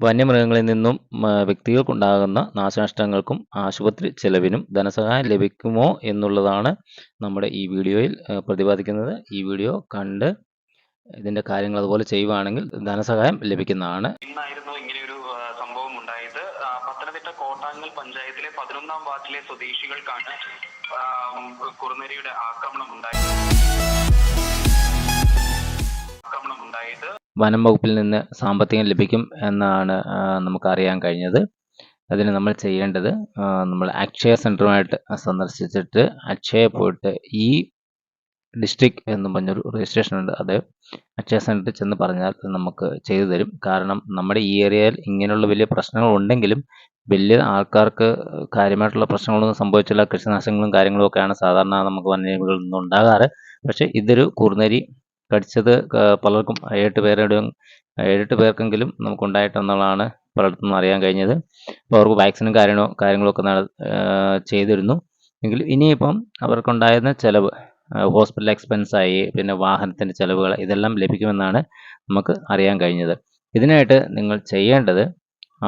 വന്യമൃഗങ്ങളിൽ നിന്നും വ്യക്തികൾക്കുണ്ടാകുന്ന നാശനഷ്ടങ്ങൾക്കും ആശുപത്രി ചെലവിനും ധനസഹായം ലഭിക്കുമോ എന്നുള്ളതാണ് നമ്മുടെ ഈ വീഡിയോയിൽ പ്രതിപാദിക്കുന്നത്. ഈ വീഡിയോ കണ്ട് ഇതിന്റെ കാര്യങ്ങൾ അതുപോലെ ചെയ്യുവാണെങ്കിൽ ധനസഹായം ലഭിക്കുന്നതാണ്. ഇന്നായിരുന്നു സംഭവം പഞ്ചായത്തിലെ പതിനൊന്നാം വാർഡിലെ സ്വദേശികൾക്കാണ് കുറുനരിയുടെ ആക്രമണം ഉണ്ടായത്. വനം വകുപ്പിൽ നിന്ന് സാമ്പത്തികം ലഭിക്കും എന്നാണ് നമുക്ക് അറിയാൻ കഴിഞ്ഞത്. അതിന് നമ്മൾ ചെയ്യേണ്ടത് നമ്മൾ അക്ഷയ സെന്ററുമായിട്ട് സന്ദർശിച്ചിട്ട് അക്ഷയ പോയിട്ട് ഈ ഡിസ്ട്രിക്ട് എന്നും പറഞ്ഞൊരു രജിസ്ട്രേഷൻ ഉണ്ട് അത് അക്ഷയ സെന്ററിൽ ചെന്ന് പറഞ്ഞാൽ നമുക്ക് ചെയ്തു തരും. കാരണം നമ്മുടെ ഈ ഏരിയയിൽ ഇങ്ങനെയുള്ള വലിയ പ്രശ്നങ്ങൾ ഉണ്ടെങ്കിലും വലിയ ആൾക്കാർക്ക് കാര്യമായിട്ടുള്ള പ്രശ്നങ്ങളൊന്നും സംഭവിച്ചില്ല. കൃഷിനാശങ്ങളും കാര്യങ്ങളും ഒക്കെയാണ് സാധാരണ നമുക്ക് വന്യജീവികളിൽ നിന്നും ഉണ്ടാകാറ് പക്ഷേ ഇതൊരു കുറുനരി കടിച്ചത് പലർക്കും ഏഴെട്ട് പേരുടെ ഏഴെട്ട് പേർക്കെങ്കിലും നമുക്കുണ്ടായിട്ടെന്നുള്ളതാണ് പലയിടത്തും അറിയാൻ കഴിഞ്ഞത്. അപ്പോൾ അവർക്ക് വാക്സിനും കാര്യങ്ങളോ കാര്യങ്ങളൊക്കെ നട ചെയ്തിരുന്നു. എങ്കിൽ ഇനിയിപ്പം അവർക്കുണ്ടായിരുന്ന ചിലവ് ഹോസ്പിറ്റൽ എക്സ്പെൻസായി പിന്നെ വാഹനത്തിന്റെ ചിലവുകൾ ഇതെല്ലാം ലഭിക്കുമെന്നാണ് നമുക്ക് അറിയാൻ കഴിഞ്ഞത്. ഇതിനായിട്ട് നിങ്ങൾ ചെയ്യേണ്ടത്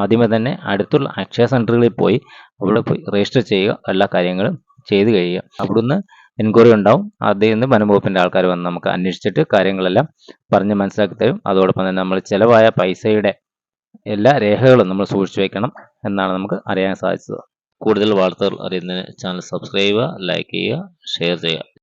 ആദ്യമേ തന്നെ അടുത്തുള്ള അക്ഷയ സെന്ററുകളിൽ പോയി അവിടെ പോയി രജിസ്റ്റർ ചെയ്യുക എല്ലാ കാര്യങ്ങളും ചെയ്തു കഴിയുക. അവിടുന്ന് എൻക്വയറി ഉണ്ടാവും. അതിൽ നിന്ന് വനംവകുപ്പിന്റെ ആൾക്കാർ വന്ന് നമുക്ക് അന്വേഷിച്ചിട്ട് കാര്യങ്ങളെല്ലാം പറഞ്ഞ് മനസ്സിലാക്കി തരും. അതോടൊപ്പം തന്നെ നമ്മൾ ചിലവായ പൈസയുടെ എല്ലാ രേഖകളും നമ്മൾ സൂക്ഷിച്ചു വെക്കണം എന്നാണ് നമുക്ക് അറിയാൻ സാധിച്ചത്. കൂടുതൽ വാർത്തകൾ അറിയുന്നതിന് ചാനൽ സബ്സ്ക്രൈബ് ചെയ്യുക ലൈക്ക് ചെയ്യുക ഷെയർ ചെയ്യുക.